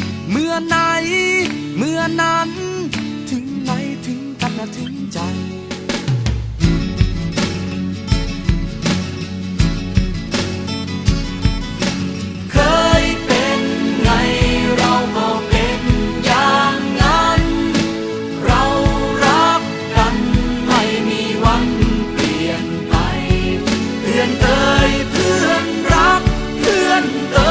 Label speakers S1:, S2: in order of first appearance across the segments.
S1: เมื่อไหน เมื่อนั้น ถึงไหนถึงกันนะถึงใจเคยเป็นไงเราก็เป็นอย่างนั้นเรารักกันไม่มีวันเปลี่ยนไปเพื่อนเอ่ยเพื่อนรักเพื่อนเอ่ย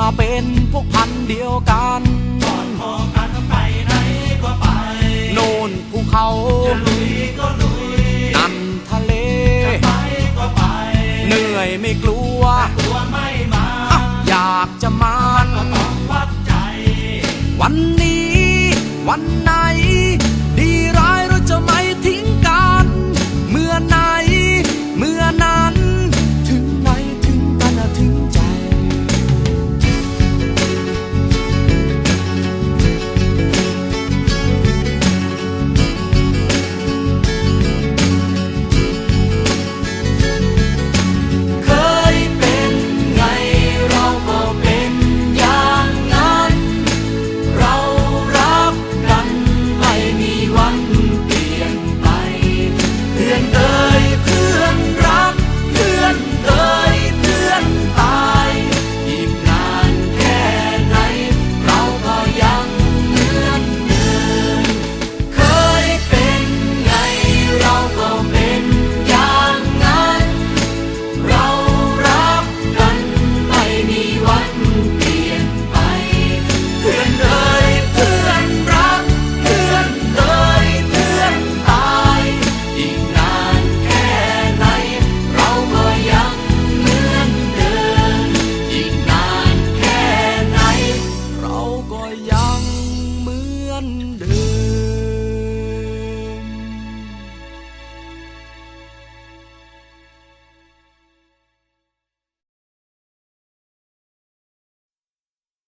S1: มา
S2: เป็
S1: นพวกพันธุ์เดียวกัน
S2: ก่อนพอกันไปไหนก็ไป
S1: โน่นภูเขา
S2: จะลุยก็ลุย
S1: นั่นทะเล
S2: จะไปก็ไป
S1: เหนื่อยไม่กลัว
S2: ตัวไม่มา
S1: อะอยากจะมา
S2: ก็ต้องวัดใจ
S1: วันนี้วันไหน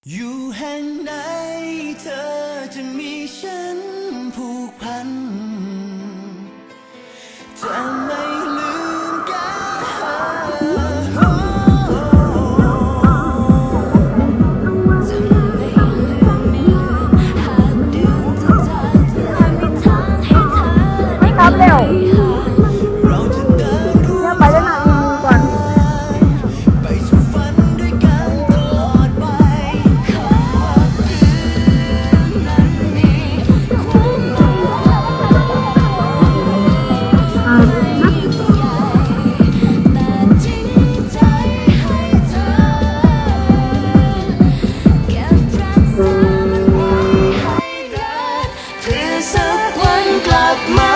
S2: You had night to me. sekuan klub malam